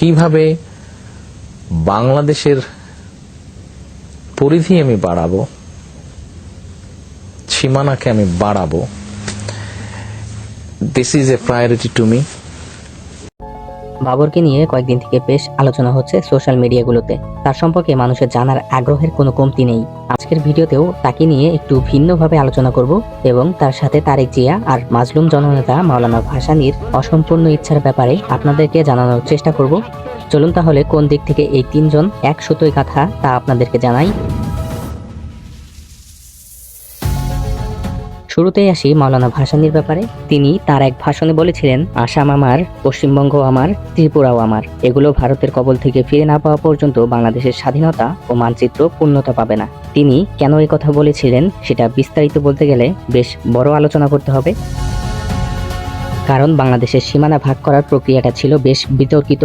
কীভাবে বাংলাদেশের পরিধি আমি বাড়াবো সীমানাকে আমি বাড়াবো this is a priority to me বাবরকে নিয়ে কয়েকদিন থেকে বেশ আলোচনা হচ্ছে সোশ্যাল মিডিয়াগুলোতে। তার সম্পর্কে মানুষের জানার আগ্রহের কোনো কমতি নেই। আজকের ভিডিওতেও তাকে নিয়ে একটু ভিন্নভাবে আলোচনা করব এবং তার সাথে তারেক জিয়া আর মাজলুম জননেতা মাওলানা ভাসানির অসম্পূর্ণ ইচ্ছার ব্যাপারে আপনাদেরকে জানানোর চেষ্টা করব। চলুন তাহলে কোন দিক থেকে এই তিনজন এক সুতোই কথা তা আপনাদেরকে জানাই। শুরুতেই আসি মাওলানা ভাসানির ব্যাপারে। তিনি তার এক ভাষণে বলেছিলেন, আসাম আমার, পশ্চিমবঙ্গ আমার, ত্রিপুরাও আমার। এগুলো ভারতের কবল থেকে ফিরে না পাওয়া পর্যন্ত বাংলাদেশের স্বাধীনতা ও মানচিত্র পূর্ণতা পাবে না। তিনি কেন এই কথা বলেছিলেন, সেটা বিস্তারিত বলতে গেলে বেশ বড় আলোচনা করতে হবে। কারণ বাংলাদেশের সীমানা ভাগ করার প্রক্রিয়াটা ছিল বেশ বিতর্কিত।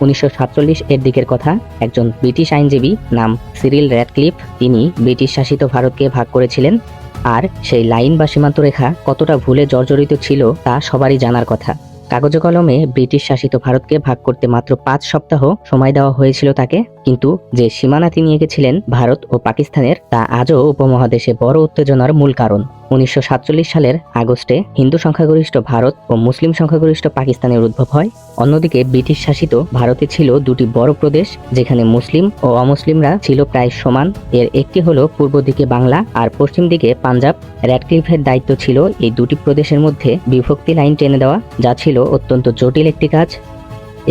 উনিশশো সাতচল্লিশ এর দিকের কথা, একজন ব্রিটিশ আইনজীবী নাম সিরিল র্যাডক্লিফ, তিনি ব্রিটিশ শাসিত ভারতকে ভাগ করেছিলেন। আর সেই লাইন বা সীমান্তরেখা কতটা ভুলে জর্জরিত ছিল তা সবারই জানার কথা। কাগজে কলমে ব্রিটিশ শাসিত ভারতকে ভাগ করতে মাত্র পাঁচ সপ্তাহ সময় দেওয়া হয়েছিল তাকে। কিন্তু যে সীমানা তিনি এঁকেছিলেন ভারত ও পাকিস্তানের তা আজও উপমহাদেশে বড় উত্তেজনার মূল কারণ। উনিশশো সাতচল্লিশ সালের আগস্টে হিন্দু সংখ্যাগরিষ্ঠ ভারত ও মুসলিম সংখ্যাগরিষ্ঠ পাকিস্তানের উদ্ভব হয়। অন্যদিকে ব্রিটিশ শাসিত ভারতে ছিল দুটি বড় প্রদেশ, যেখানে মুসলিম ও অমুসলিমরা ছিল প্রায় সমান। এর একটি হলো পূর্ব দিকে বাংলা আর পশ্চিম দিকে পাঞ্জাব। র্যাডক্লিফের দায়িত্ব ছিল এই দুটি প্রদেশের মধ্যে বিভক্তি লাইন টেনে দেওয়া, যা ছিল অত্যন্ত জটিল একটি কাজ।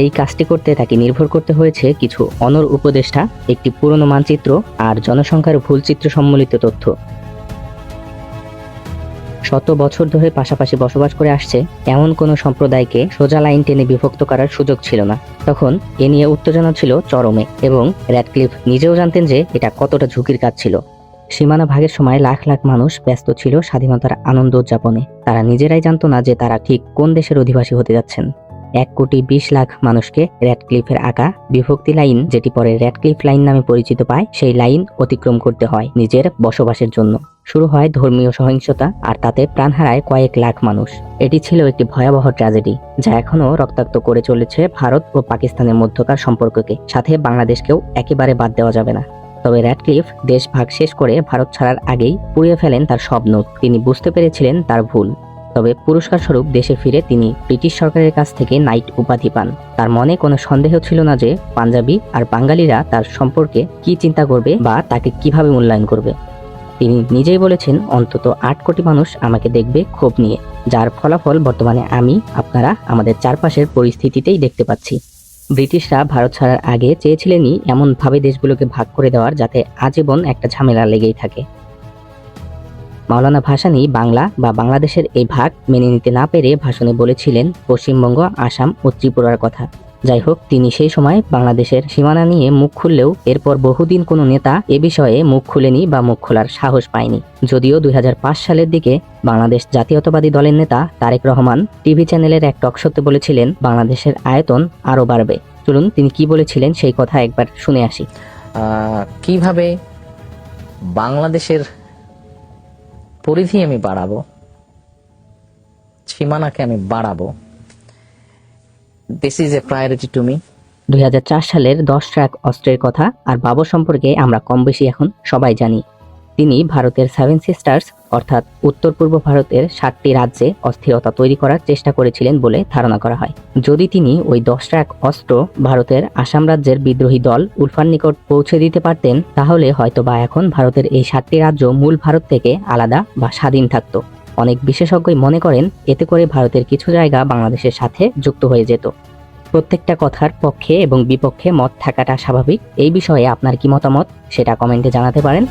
এই কাজটি করতে তাকে নির্ভর করতে হয়েছে কিছু অনর উপদেষ্টা, একটি পুরনো মানচিত্র আর জনসংখ্যার ভুল চিত্র সম্মিলিত তথ্য। শত বছর ধরে পাশাপাশি বসবাস করে আসছে এমন কোনো সম্প্রদায়কে সোজা লাইন টেনে বিভক্ত করার সুযোগ ছিল না। তখন এ নিয়ে উত্তেজনা ছিল চরমে এবং র্যাডক্লিফ নিজেও জানতেন যে এটা কতটা ঝুঁকির কাজ ছিল। সীমানা ভাগের সময় লাখ লাখ মানুষ ব্যস্ত ছিল স্বাধীনতার আনন্দ উদযাপনে। তারা নিজেরাই জানতো না যে তারা ঠিক কোন দেশের অধিবাসী হতে যাচ্ছেন। এক কোটি বিশ লাখ মানুষকে র্যাডক্লিফের আঁকা বিভক্তি লাইন, যেটি পরে র্যাডক্লিফ লাইন নামে পরিচিত পায়, সেই লাইন অতিক্রম করতে হয় নিজের বসবাসের জন্য। শুরু হয় ধর্মীয় সহিংসতা, আর তাতে প্রাণ হারায় কয়েক লাখ মানুষ। এটি ছিল একটি ভয়াবহ ট্র্যাজেডি, যা এখনও রক্তাক্ত করে চলেছে ভারত ও পাকিস্তানের মধ্যকার সম্পর্ককে। সাথে বাংলাদেশকেও একেবারে বাদ দেওয়া যাবে না। তবে র্যাডক্লিফ দেশ ভাগ শেষ করে ভারত ছাড়ার আগেই পুড়িয়ে ফেলেন তার সব নোট তিনি বুঝতে পেরেছিলেন তার ভুল। তবে পুরস্কার স্বরূপ দেশে ফিরে তিনি ব্রিটিশ সরকারের কাছ থেকে নাইট উপাধি পান। তার মনে কোনো সন্দেহ ছিল না যে পাঞ্জাবি আর বাঙালিরা তার সম্পর্কে কি চিন্তা করবে বা তাকে কীভাবে মূল্যায়ন করবে। তিনি নিজেই বলেছেন, অন্তত আট কোটি মানুষ আমাকে দেখবে ক্ষোভ নিয়ে, যার ফলাফল বর্তমানে আমি, আপনারা আমাদের চারপাশের পরিস্থিতিতেই দেখতে পাচ্ছি। ব্রিটিশরা ভারত ছাড়ার আগে চেয়েছিলেনই এমনভাবে দেশগুলোকে ভাগ করে দেওয়ার, যাতে আজীবন একটা ঝামেলা লেগেই থাকে। মাওলানা ভাসানী বাংলা বা বাংলাদেশের এই ভাগ মেনে নিতে না পেরে ভাষণে বলেছিলেন পশ্চিমবঙ্গ, আসাম ও ত্রিপুরার কথা। যাই হোক, তিনি সেই সময় বাংলাদেশের সীমানা নিয়ে মুখ খুললেও এরপর বহুদিন কোনো নেতা এ বিষয়ে মুখ খুলেনি বা মুখ খোলার সাহস পায়নি। যদিও দুই হাজার পাঁচ সালের দিকে বাংলাদেশ জাতীয়তাবাদী দলের নেতা তারেক রহমান টিভি চ্যানেলের এক টকশোতে বলেছিলেন, বাংলাদেশের আয়তন আরও বাড়বে। চলুন, তিনি কি বলেছিলেন সেই কথা একবার শুনে আসি। কীভাবে বাংলাদেশের পরিধি আমি বাড়াবো, সীমানাকে আমি বাড়াবো। This is a priority to me দুই হাজার চার সালের দশ ট্র্যাক অস্ত্রের কথা আর বাবর সম্পর্কে আমরা কম বেশি এখন সবাই জানি। তিনি ভারতের সেভেন সিস্টার্স অর্থাৎ উত্তর পূর্ব ভারতের সাতটি রাজ্যে অস্থিরতা তৈরি করার চেষ্টা করেছিলেন বলে ধারণা করা হয়। যদি তিনি ওই দশ ট্রাক অস্ত্র ভারতের আসাম রাজ্যের বিদ্রোহী দল উলফার নিকট পৌঁছে দিতে পারতেন, তাহলে হয়তো বা এখন ভারতের এই সাতটি রাজ্য মূল ভারত থেকে আলাদা বা স্বাধীন থাকত। অনেক বিশেষজ্ঞই মনে করেন, এতে করে ভারতের কিছু জায়গা বাংলাদেশের সাথে যুক্ত হয়ে যেত। প্রত্যেকটা কথার পক্ষে এবং বিপক্ষে মত থাকাটা স্বাভাবিক। এই বিষয়ে আপনার কি মতামত? সেটা কমেন্টে জানাতে পারেন।